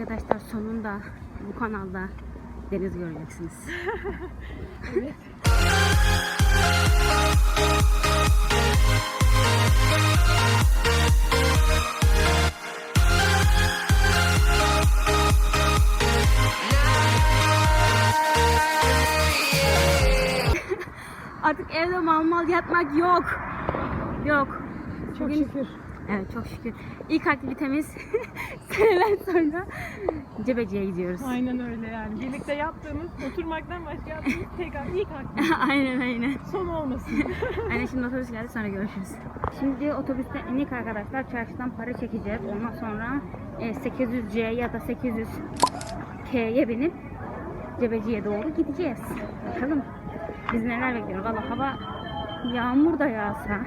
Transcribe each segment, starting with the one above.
Arkadaşlar sonunda bu kanalda deniz göreceksiniz. Artık evde mal mal yatmak yok. Yok. Çok Bugün- şükür. Evet çok şükür. İlk aktivitemiz seneler sonra Cebeci'ye gidiyoruz. Aynen öyle yani. Birlikte yaptığımız, oturmaktan başka yaptığımız tek ilk aktivite. aynen aynen. Son olmasın. Aynen şimdi otobüs geldi sonra görüşürüz. Şimdi otobüste inik arkadaşlar çarşıdan para çekeceğiz. Ondan sonra e, 800C ya da 800K'ye binip Cebeci'ye doğru gideceğiz. Bakalım biz neler bekliyoruz. Valla hava yağmur da yağsa,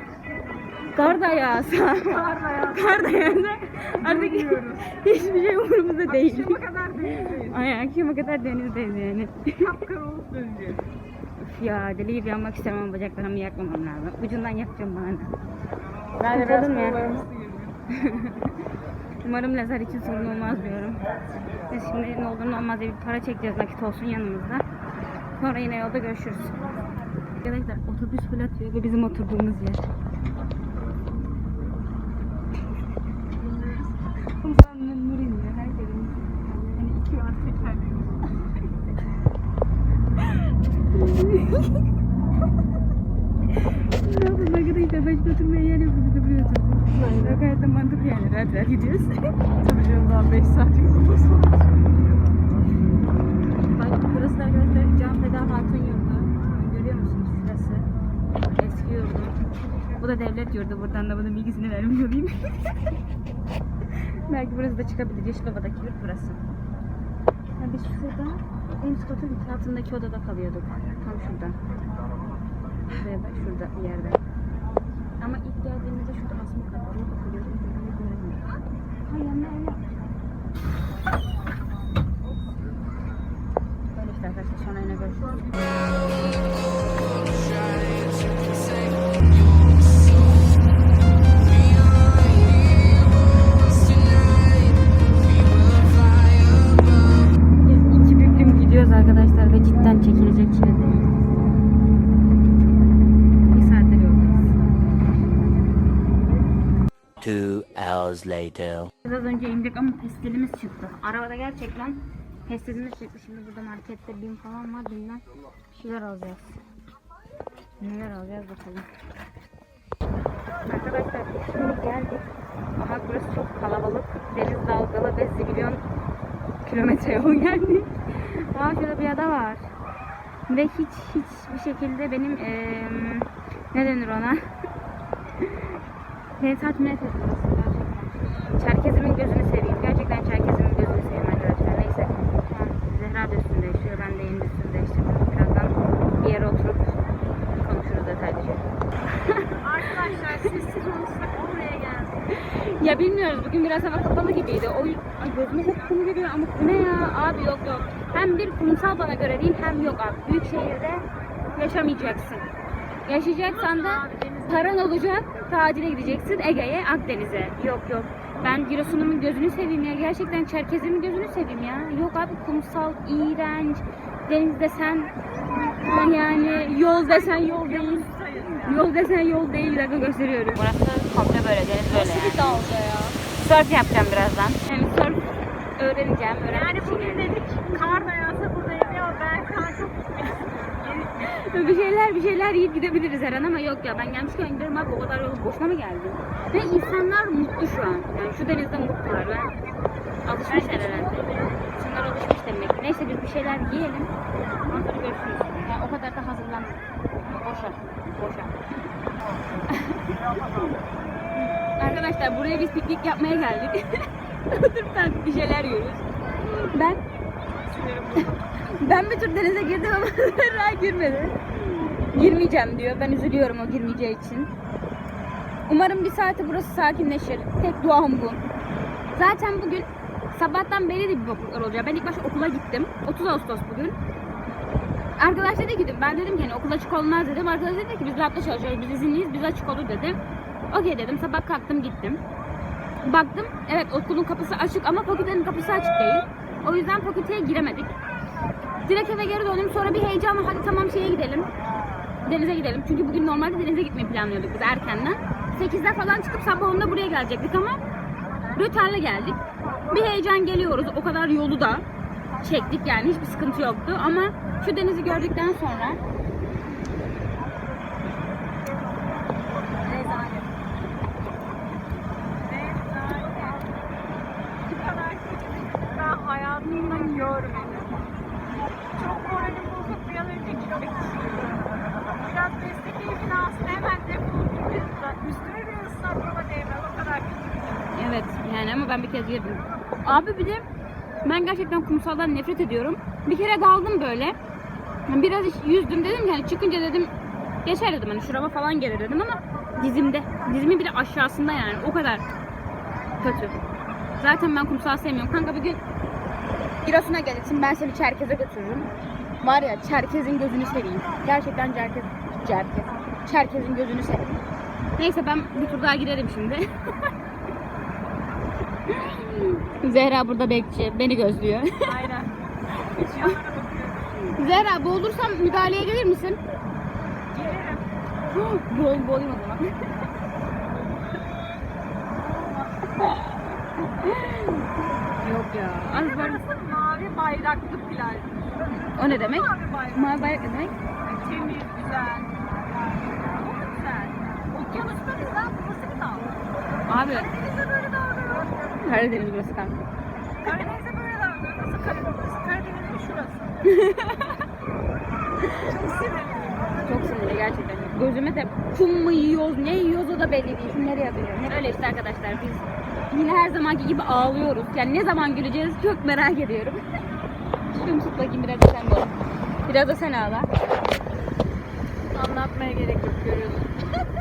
kar da yağsa, Kar da yağsa. kar da yağsa artık hiçbir şey umurumuzda değil. Akşama kadar denizdeyiz. Ay akşama kadar denizdeyiz yani. Kapkara olup döneceğiz. Üf ya deli gibi yanmak istemem bacaklarımı yakmamam lazım. Ucundan yakacağım bana. Ben de biraz ya. kollarımı Umarım lazer için sorun olmaz diyorum. Biz şimdi ne olur ne olmaz diye bir para çekeceğiz nakit olsun yanımızda. Sonra yine yolda görüşürüz. Arkadaşlar otobüs fırlatıyor ve bizim oturduğumuz yer. Kumsalının nur iniyor herkesin. Hani iki var tekerleğimiz. Ne yapalım arkadaşlar başka oturmaya yer yok bizi buraya oturdu. Aynen. Gayet de yani rahat gidiyoruz. Tabii canım daha 5 saat yolumuz. Bak burası da arkadaşlar Can Feda Hatun Yurdu. Görüyor musunuz şurası? Eski yurdu. Bu da devlet yurdu. Buradan da bunun bilgisini vermiş olayım. Belki burası da çıkabilir. Yeşilova'daki yurt burası. Ya biz şurada en üst katın altındaki odada kalıyorduk. Tam şurada. Şuraya bak şurada bir yerde. Ama ilk geldiğimizde şurada asma kat var. Orada kalıyorduk. Bunu göremiyorum. Ha yanına yapmış. Böyle arkadaşlar ve cidden çekilecek şey değil. Bir saattir. Two hours later. Biraz önce indik ama pestilimiz çıktı. Arabada gerçekten pestilimiz çıktı. Şimdi burada markette bin falan var. Binden bir şeyler alacağız. Neler alacağız bakalım. Arkadaşlar şimdi geldik. Ama burası çok kalabalık. Deniz dalgalı ve zibilyon kilometre yol geldik. Aa şurada bir ada var. Ve hiç hiç bir şekilde benim eee ne denir ona? Beni tatmin etmedi. Çerkezimin gözünü seveyim. Gerçekten Çerkezimin gözünü seveyim arkadaşlar. Neyse. Zehra da üstünde yaşıyor. Ben de yeni üstünde yaşıyorum. Birazdan bir yere oturup konuşuruz detaylıca. Arkadaşlar sessiz olursak oraya geldik. Ya bilmiyoruz. Bugün biraz hava kapalı gibiydi. O Ay gözüme hep kum geliyor ama bu ne ya? Abi yok yok. Hem bir kumsal bana göre değil hem yok abi. Büyük şehirde yaşamayacaksın. Yaşayacaksan da paran olacak. Tatile gideceksin Ege'ye, Akdeniz'e. Yok yok. Ben Giresun'umun gözünü seveyim ya. Gerçekten Çerkez'imin gözünü seveyim ya. Yok abi kumsal, iğrenç. Deniz desen yani yol desen yol değil. Yol desen yol değil. Bir dakika gösteriyorum. Burası komple böyle deniz böyle yani. dalga ya. Surf yapacağım birazdan. Hem surf öğreneceğim. Öğrenmek Yani bugün dedik kar da yağsa buradayız ya ben kar çok bir şeyler bir şeyler yiyip gidebiliriz her an ama yok ya ben gelmişken giderim abi o kadar yol boşuna mı geldim? Ve insanlar mutlu şu an. Yani şu denizde mutlular ve alışmışlar herhalde. İnsanlar alışmış demek ki. Neyse biz bir şeyler yiyelim. Ondan görüşürüz. Yani o kadar da hazırlanma. Boşa. Boşa. Arkadaşlar buraya biz piknik yapmaya geldik. Oturup da bir şeyler yiyoruz. Ben ben bir tur denize girdim ama Zerra girmedi. Girmeyeceğim diyor. Ben üzülüyorum o girmeyeceği için. Umarım bir saate burası sakinleşir. Tek duam bu. Zaten bugün sabahtan beri de bir bokluklar olacak. Ben ilk başta okula gittim. 30 Ağustos bugün. Arkadaş dedi ki ben dedim ki hani okul açık olmaz dedim. Arkadaş dedi ki biz labda çalışıyoruz biz izinliyiz biz açık olur dedi. Okey dedim sabah kalktım gittim. Baktım evet okulun kapısı açık ama fakültenin kapısı açık değil. O yüzden fakülteye giremedik. Direkt eve geri döndüm. Sonra bir heyecanla hadi tamam şeye gidelim. Denize gidelim. Çünkü bugün normalde denize gitmeyi planlıyorduk biz erkenden. 8'de falan çıkıp sabah 10'da buraya gelecektik ama rötarla geldik. Bir heyecan geliyoruz. O kadar yolu da çektik yani hiçbir sıkıntı yoktu ama şu denizi gördükten sonra Rezalet. Rezalet. Bu kadar kötü bir ben hayatımda görmedim. Çok moralim bozuk bir an önce gitmek istiyorum. Biraz destek keyfini alsın hemen defolup gideriz. Üstüne bir ıslaklama değmez. O kadar kötü bir şey. Evet yani ama ben bir kez girdim. De ben gerçekten kumsaldan nefret ediyorum. Bir kere daldım böyle. Biraz yüzdüm dedim yani çıkınca dedim geçer dedim hani şurama falan gelir dedim ama dizimde. Dizimin bir de aşağısında yani o kadar kötü. Zaten ben kumsal sevmiyorum. Kanka bir gün Giresun'a gelirsin ben seni Çerkez'e götürürüm. Var ya Çerkez'in gözünü seveyim. Gerçekten Çerkez, Çerkez. Çerkez'in gözünü seveyim. Neyse ben bir tur daha girerim şimdi. Zehra burada bekçi. Beni gözlüyor. Aynen. Zehra boğulursam müdahaleye gelir misin? Gelirim. Boğul, boğulayım o zaman. Yok ya. Az var. Mavi bayraklı plaj. O ne demek? Mavi bayrak. Mavi bayrak ne demek? Temiz, güzel. Çok güzel. Okyanusta güzel, burası bir dağ. Abi böyle var. Karadeniz burası kanka. Karadeniz'de böyle dağlar. Nasıl Karadeniz? Karadeniz'in şurası. Çok sinirliyim. Çok sinirli gerçekten. Gözüme de kum mu yiyoruz, ne yiyoruz o da belli değil. Şimdi nereye atacağım? Öyle işte arkadaşlar biz yine her zamanki gibi ağlıyoruz. Yani ne zaman güleceğiz çok merak ediyorum. Şunu tut bakayım biraz da sen bol. Biraz da sen ağla. Anlatmaya gerek yok görüyorsun.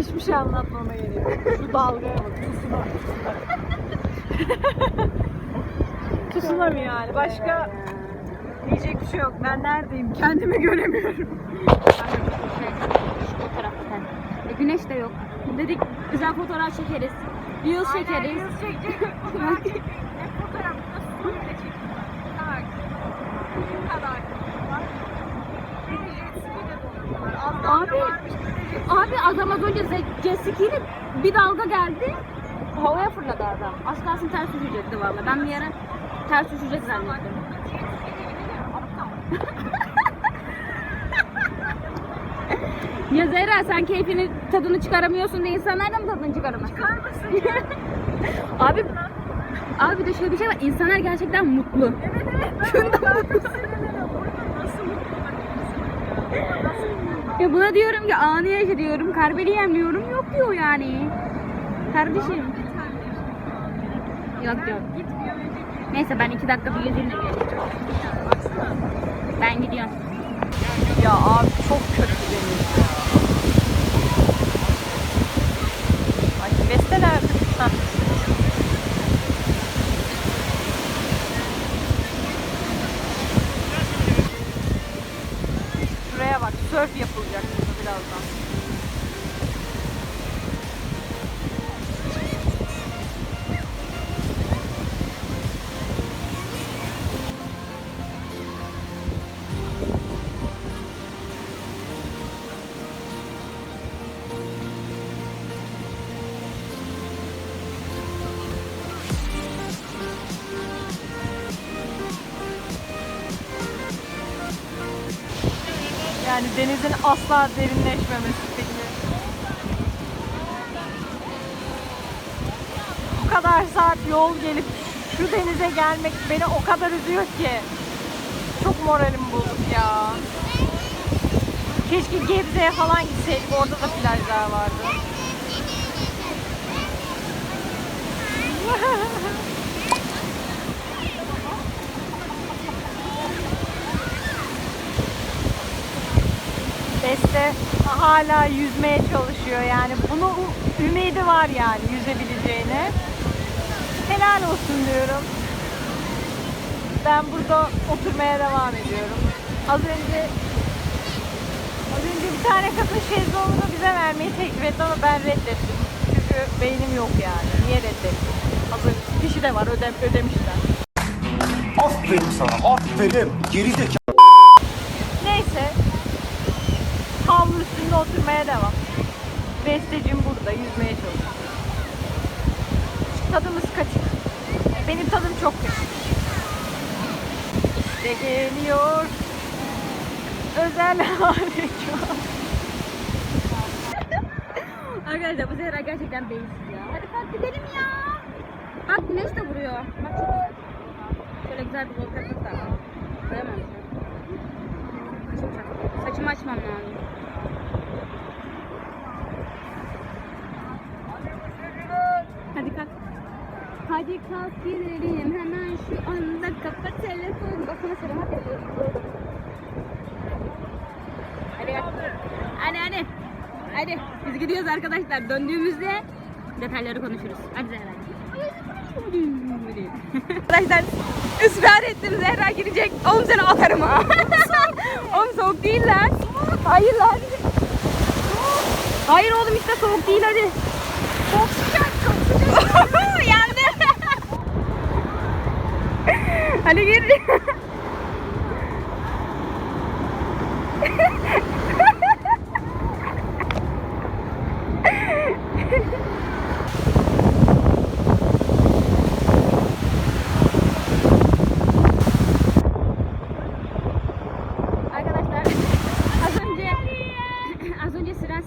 Hiçbir şey anlatmama gerek yok. Şu dalgaya bak. Tsunami. Tsunami yani. Başka diyecek bir şey yok. Ben neredeyim? Kendimi göremiyorum. Şu tarafta. E, güneş de yok. Dedik güzel fotoğraf çekeriz. Reels çekeriz. Aynen, Reels çekecek. Fotoğraf de çekecek. Bu kadar. Abi. Abi adam az önce jet ski ile bir dalga geldi. Havaya fırladı adam. Az kalsın ters düşecekti valla. Ben bir ara ters düşecek zannettim. Ya Zehra sen keyfini tadını çıkaramıyorsun diye insanlar da mı tadını çıkaramaz? Çıkarmasın ya. Abi Abi de şöyle bir şey var. İnsanlar gerçekten mutlu. Evet evet. Ben onu ben de sinirleniyorum. Burada nasıl mutlu olabilirsin ya? Buna diyorum ki anı yaşa diyorum. Karbeliyem diyorum. Yok diyor yani. Kardeşim. Yok yok. Neyse ben iki dakika bir yüzümle geleceğim. Ben gidiyorum. Ya abi çok kötü deniz asla derinleşmemesi peki. Bu kadar saat yol gelip şu denize gelmek beni o kadar üzüyor ki. Çok moralim bozuk ya. Keşke Gebze'ye falan gitseydik. Orada da plajlar vardı. Hala yüzmeye çalışıyor yani. Bunu ümidi var yani yüzebileceğine. Helal olsun diyorum. Ben burada oturmaya devam ediyorum. Az önce az önce bir tane kadın şezlongunu bize vermeyi teklif etti ama ben reddettim. Çünkü beynim yok yani. Niye reddedeyim? Hazır kişi de var ödem, ödemişler. Aferin sana, aferin. Geri zekalı. Neyse. Havlu oturmaya devam. Bestecim burada yüzmeye çalışıyor. Tadımız kaçık. Benim tadım çok kötü. İşte geliyor. Özel an. Arkadaşlar bu sefer gerçekten basic ya. Hadi kalk gidelim ya. Bak güneş de vuruyor. Bak çok güzel. Şöyle güzel bir volkan da. Çatlıyor. Saçımı açmam lazım. Hadi kalk. Hadi kalk gidelim hemen şu anda kapat telefonu. Bak sana selamat yapıyorum. Hadi. Hadi hadi. Hadi biz gidiyoruz arkadaşlar. Döndüğümüzde detayları konuşuruz. Hadi Zehra. arkadaşlar ısrar ettim Zehra girecek. Oğlum seni atarım ha. Oğlum soğuk değil lan. Hayır lan. Hayır oğlum işte soğuk değil hadi. Çok sıcak çok sıcak. Yandı. hadi gir. Arkadaşlar az önce az önce siren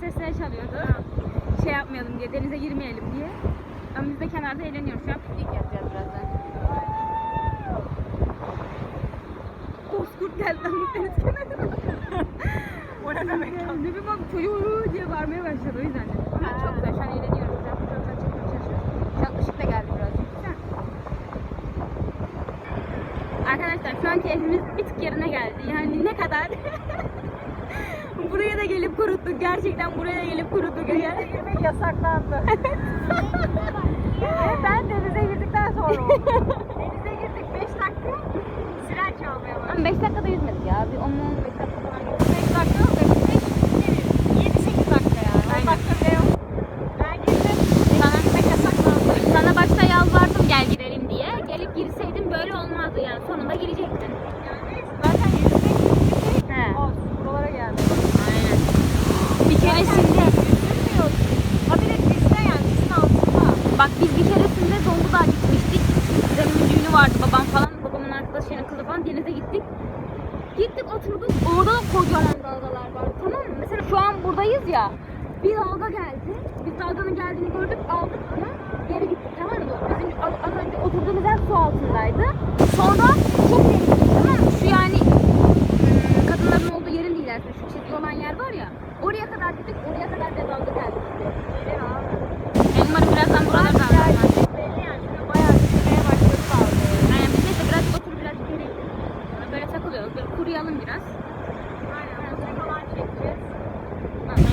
sesleri çalıyordu. Şey yapmayalım diye, denize girmeyelim diye. Ama biz de kenarda eğleniyoruz. Şu an piknik yapacağız birazdan. Geldi deniz kenarına. O ne demek? Ya, Ne bir bak çocuğu diye bağırmaya başladı o yüzden. de. Ama çok güzel. Şu an eğleniyoruz. Güzel fotoğraflar çekmeye çalışıyoruz. Şu an ışık da geldi birazcık. Güzel. Arkadaşlar şu an keyfimiz bir tık yerine geldi. Yani ne kadar buraya da gelip kuruttuk. Gerçekten buraya da gelip kuruttuk. Yani. Girmek yasaklandı. Ben denize girdikten sonra oldu. Denize girdik 5 dakika. Siren çalmaya başladı. Ama 5 dakikada yüzmedik ya. Bir 10-15 dakika falan yok. 5 dakika yok. 7-8 dakika yani. 10 Aynen. dakika bile yok. Ben girdim. Sana, Girmek yasaklandı. sana başta yalvardım gel girelim diye. Gelip girseydin böyle olmazdı yani. Sonunda girecektin. Yani neyse zaten yüzmek girdik. He. Olsun buralara geldik. Aynen. Bir keresinde Yüzülmüyoruz. Ha bir de piste yani pistin altında. Bak biz bir keresinde Zonguldak'a gitmiştik. Kuzenemin düğünü vardı babam falan. Babamın arkadaşlarının kızı falan denize gittik. Gittik oturduk. Orada da kocaman dalgalar var. Tamam mı? Mesela şu an buradayız ya. Bir dalga geldi. Biz dalganın geldiğini gördük aldık ama geri gittik tamam mı? Bizim az, az önce oturduğumuz yer su altındaydı. Sonra çok tehlikeli tamam mı? Şu yani hmm, kadınların olduğu yerin değil aslında. Şu çizgi olan yer var ya. Oraya kadar gittik. Oraya kadar bir dalga geldi. Öyle abi. Umarım birazdan buralar da Yani belli yani. Şöyle bayağı yüzmeye başladı kaldı. Aynen biz neyse biraz oturup biraz geri böyle takılıyoruz. Böyle kuruyalım biraz. Aynen. Müzik falan çekeceğiz.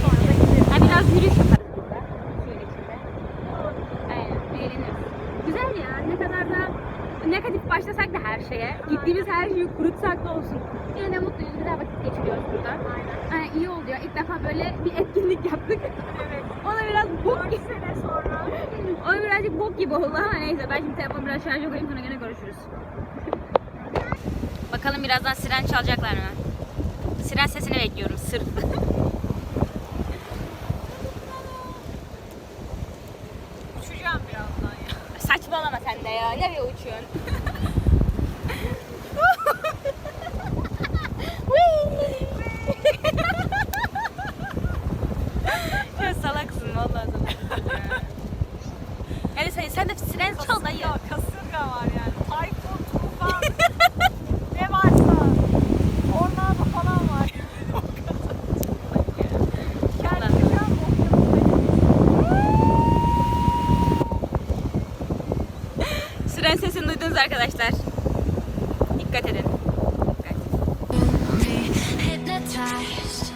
Sonra da gideriz. Ha, biraz yürüyüş yaparız burada. Suyun içinde. Aynen eğleniyoruz. Güzel ya ne kadar da negatif başlasak da her şeye. Gittiğimiz her şeyi kurutsak da olsun. Yine de mutluyuz. Güzel vakit geçiriyoruz burada. Aynen. Aynen iyi oldu ya. İlk defa böyle bir etkinlik yaptık. Evet. Ona biraz bok 4 gibi. sene sonra. Ona birazcık bok gibi oldu ama neyse. Ben şimdi telefonu biraz şarja koyayım sonra gene görüşürüz. Bakalım birazdan siren çalacaklar mı? Siren sesini bekliyorum sırf. Uçacağım birazdan ya. Saçmalama sen de ya. Nereye uçuyorsun? Dikkat edin. Dikkat.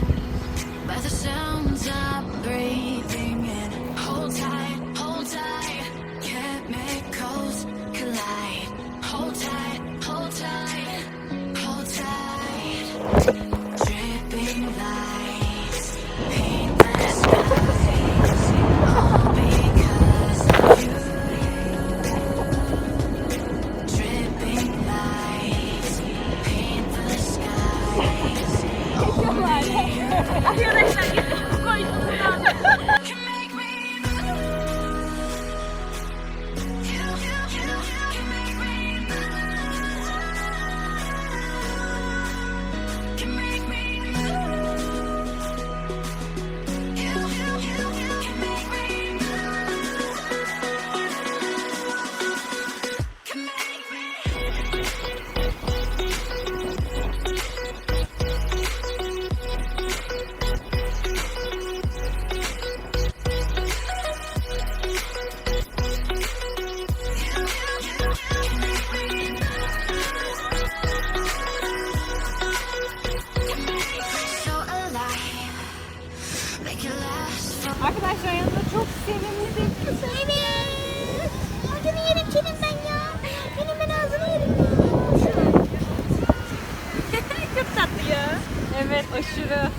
Evet aşırı.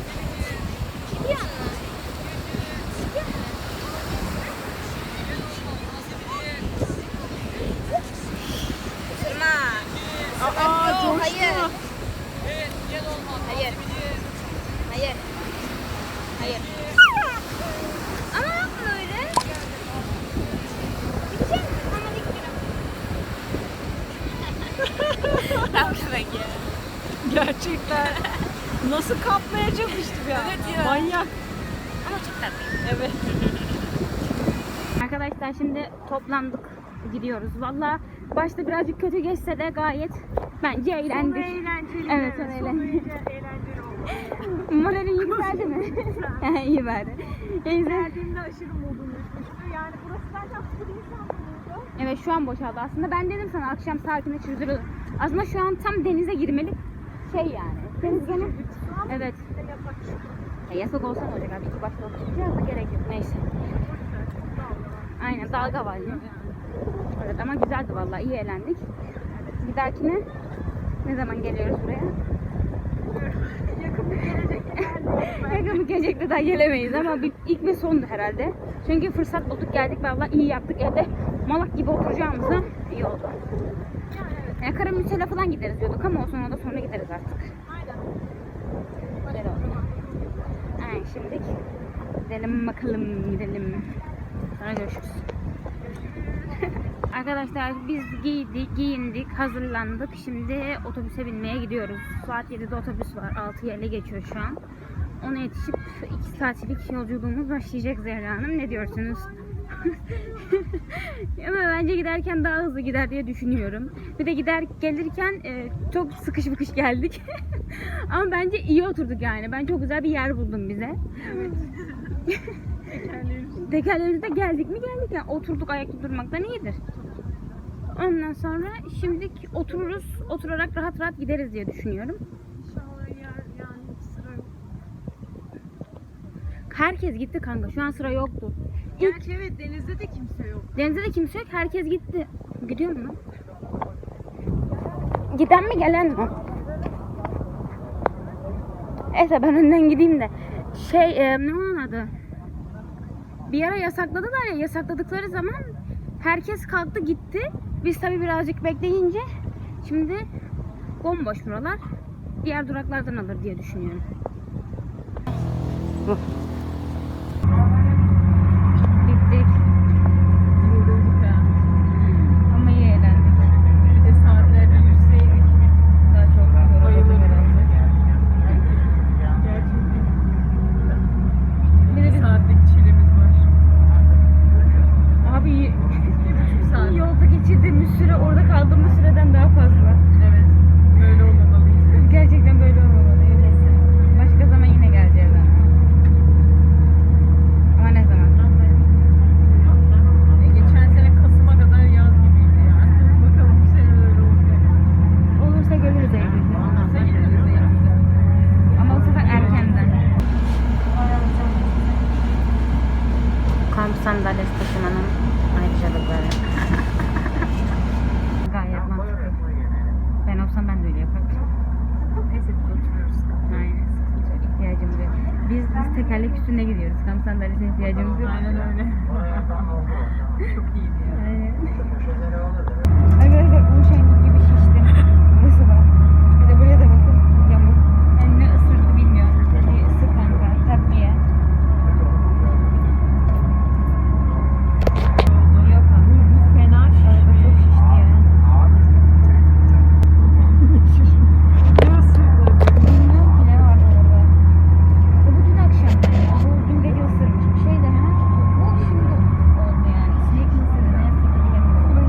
Gidiyor mu? Isırma. Aa, Yok, coştu. hayır. Hayır. Hayır. Hayır. Ama yapma öyle. Gidecek misin? Tamam hadi gidiyorum. Dalga ya. Gerçekten. Nasıl kapmaya çalıştı ya. Evet ya. Manyak. Ama çok tatlı. Evet. Arkadaşlar toplandık gidiyoruz. Valla başta birazcık kötü geçse de gayet bence eğlendik. eğlenceli. Evet, çok Sonu eğlenceli. eğlenceli oldu. Moralin yükseldi mi? İyi bari. Geldiğimde aşırı modum düşmüştü. Yani burası bence aslında insan bulundu. Evet şu an boşaldı aslında. Ben dedim sana akşam saatinde çözülür. Aslında şu an tam denize girmeli şey yani. Deniz gene... Evet. Ya yasak olsa ne olacak abi? İki başta oturacağız da gerek yok. Neyse. Aynen dalga var. Evet ama güzeldi vallahi iyi eğlendik. Bir dahakine ne zaman geliyoruz buraya? Yakın bir gelecek Yakın bir gelecekte daha gelemeyiz ama bir ilk ve sondu herhalde. Çünkü fırsat bulduk geldik vallahi iyi yaptık evde malak gibi oturacağımıza iyi oldu. Yani Karamürsel'e falan gideriz diyorduk ama o sonra da sonra gideriz artık. Aynen. Güzel oldu. Aynen şimdi gidelim bakalım gidelim. Sonra görüşürüz. Arkadaşlar biz giydik, giyindik, hazırlandık. Şimdi otobüse binmeye gidiyoruz. Saat 7'de otobüs var. 6 yerle geçiyor şu an. Ona yetişip 2 saatlik yolculuğumuz başlayacak Zehra Hanım. Ne diyorsunuz? Ama bence giderken daha hızlı gider diye düşünüyorum. Bir de gider gelirken e, çok sıkış fıkış geldik. Ama bence iyi oturduk yani. Ben çok güzel bir yer buldum bize. Tekerlerimizde geldik mi geldik yani oturduk ayakta durmaktan iyidir. Ondan sonra şimdi otururuz, oturarak rahat rahat gideriz diye düşünüyorum. Herkes gitti kanka, şu an sıra yoktu. Gerçi evet denizde de kimse yok. Denizde de kimse yok, herkes gitti. Gidiyor mu? lan? Giden mi gelen mi? Neyse ben önden gideyim de. Şey, e, ne onun adı? Bir ara yasakladılar ya, yasakladıkları zaman herkes kalktı gitti. Biz tabii birazcık bekleyince şimdi bomboş buralar. Diğer duraklardan alır diye düşünüyorum. Bittik. Yorulduk ha. Ama iyi eğlendik. Bir de saatlerce yüzseydik. Daha çok Bayılırım. Bir de Bir biz saatlik çilemiz var. abi Bir buçuk saat. yolda geçirdiğimiz süre orada kaldığımız süreden daha fazla. Evet. Böyle olmamalıydı. Gerçekten böyle olmamalı. Neyse. Başka zaman yine geleceğiz ama. Ama ne zaman? E, geçen sene Kasım'a kadar yaz gibiydi yani. Bakalım bu sene öyle olacak. Olursa görürüz Eylül'de. Olursa geliriz Eylül'de. Ama bu sefer erkenden. Kamp sandalyesi taşımanın ayrıcalıkları. Gayet mantıklı. Ben olsam ben de öyle yapardım. Neyse. Aynen. Hiç ihtiyacımız yok. Biz, biz tekerlek üstünde gidiyoruz. Kamp sandalyesine ihtiyacımız yok. Aynen öyle. Çok iyiydi ya. Aynen. Arkadaşlar bu şenlik gibi şiştim. Burası var. Bir de buraya da bakın. Yamuk. Yani ne ısırdı bilmiyorum. Bir ısır kanka. Tat bir ye. Yok abi. Bu fena Araba şişmiş. çok şişti ya. Ne ısırdı? Bilmiyorum ki ne vardı orada. Bu dün akşam yani. Bu dün gece ısırmış bir şey de ha. Bu şimdi oldu yani. Sinek mi ısırdı ne ısırdı bilemiyorum.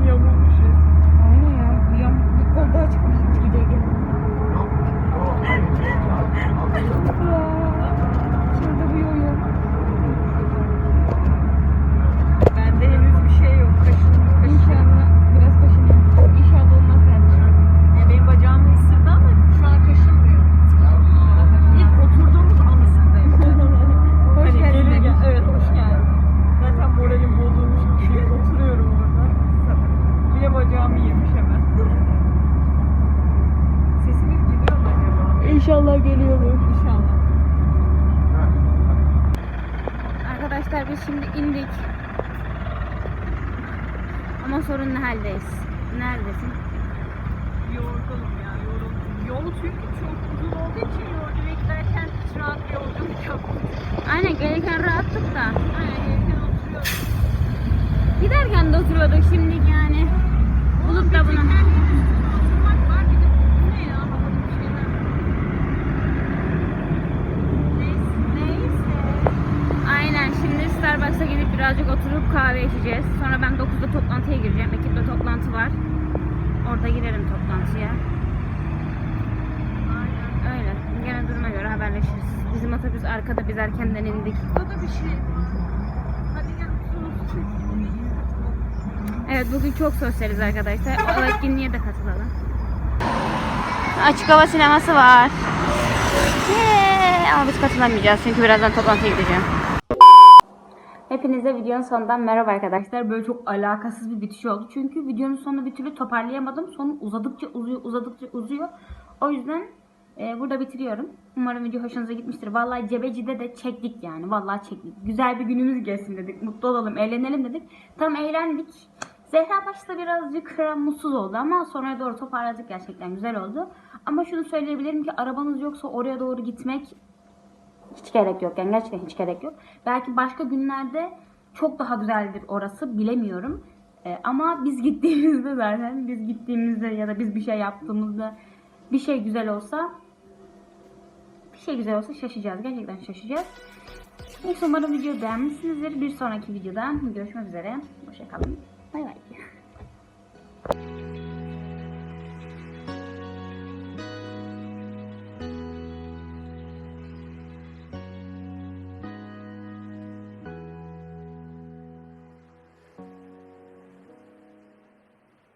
İnşallah geliyordur. İnşallah. Arkadaşlar biz şimdi indik. Ama sorunlu haldeyiz. Neredesin? Yorgunum ya yoruldum. Yol çünkü çok uzun olduğu için yolcu beklerken hiç rahat bir yolculuk yapmadım. Aynen gelirken rahattık da. Aynen gelirken oturuyorum. Giderken de oturuyorduk şimdi yani. Bulup da bunu. Oturmak var bir de bu ne ya havada bir şeyler. Neyse. Neyse. Aynen şimdi Starbucks'a gidip birazcık oturup kahve içeceğiz. Sonra ben 9'da toplantıya gireceğim. Ekiple toplantı var. Orada girerim toplantıya. Aynen. Öyle. Gene duruma göre haberleşiriz. Bizim otobüs arkada biz erkenden indik. Burada da bir şey var. Hadi gel. Evet bugün çok sosyaliz arkadaşlar. O etkinliğe de katılalım. Açık hava sineması var. Yee! Ama biz katılamayacağız çünkü birazdan toplantıya gideceğim. Hepinize videonun sonundan merhaba arkadaşlar. Böyle çok alakasız bir bitiş oldu. Çünkü videonun sonunu bir türlü toparlayamadım. Sonu uzadıkça uzuyor, uzadıkça uzuyor. O yüzden e, burada bitiriyorum. Umarım video hoşunuza gitmiştir. Vallahi Cebeci'de de çektik yani. Vallahi çektik. Güzel bir günümüz geçsin dedik. Mutlu olalım, eğlenelim dedik. Tam eğlendik. Zehra başta birazcık e, mutsuz oldu ama sonraya doğru toparladık gerçekten güzel oldu. Ama şunu söyleyebilirim ki arabanız yoksa oraya doğru gitmek hiç gerek yok. Yani gerçekten hiç gerek yok. Belki başka günlerde çok daha güzeldir orası bilemiyorum. Ee, ama biz gittiğimizde zaten biz gittiğimizde ya da biz bir şey yaptığımızda bir şey güzel olsa bir şey güzel olsa şaşacağız. Gerçekten şaşacağız. Neyse umarım videoyu beğenmişsinizdir. Bir sonraki videoda görüşmek üzere. Hoşçakalın. Bay bay.